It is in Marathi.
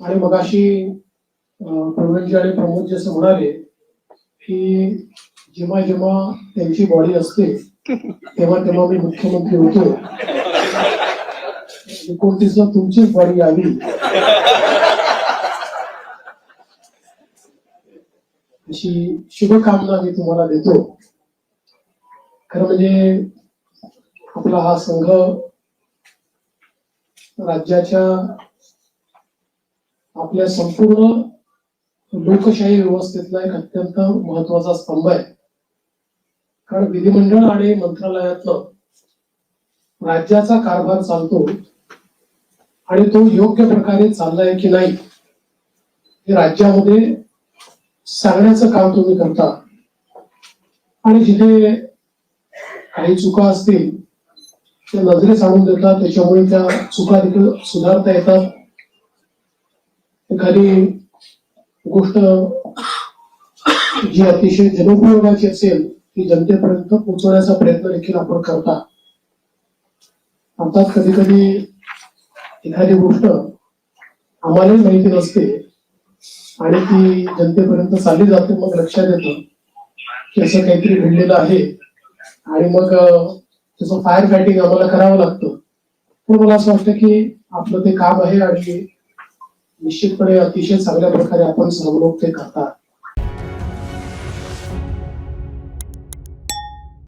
आणि मगाशी अं, प्रवीणजी आणि प्रमोदजी असं म्हणाले की जेव्हा जेव्हा त्यांची बॉडी असते तेव्हा तेव्हा मी मुख्यमंत्री होतो. एकोणतीस तुमचीच बॉडी आली. अशी शुभकामना मी तुम्हाला देतो. खरं म्हणजे आपला हा संघ राज्याच्या आपल्या संपूर्ण लोकशाही व्यवस्थेतला एक अत्यंत महत्त्वाचा स्तंभ आहे. कारण विधिमंडळ आणि मंत्रालयातलं राज्याचा कारभार चालतो आणि तो योग्य प्रकारे चाललाय की नाही हे राज्यामध्ये सांगण्याचं काम तुम्ही करता. आणि जिथे काही चुका असतील त्या नजरेस आणून देतात त्याच्यामुळे त्या चुका देखील सुधारता येतात. एखादी गोष्ट जी अतिशय जनोपयोगाची असेल ती जनतेपर्यंत पोहोचवण्याचा प्रयत्न देखील आपण करता. अर्थात कधी कधी एखादी गोष्ट आम्हालाही माहिती नसते आणि ती जनतेपर्यंत चालली जाते मग लक्षात येतं की असं काहीतरी घडलेलं आहे आणि मग त्याचं फायर फायटिंग आम्हाला करावं लागतं. पण मला असं वाटतं की आपलं ते काम आहे आणि निश्चितपणे अतिशय चांगल्या प्रकारे आपण सर्व लोक ते करतात.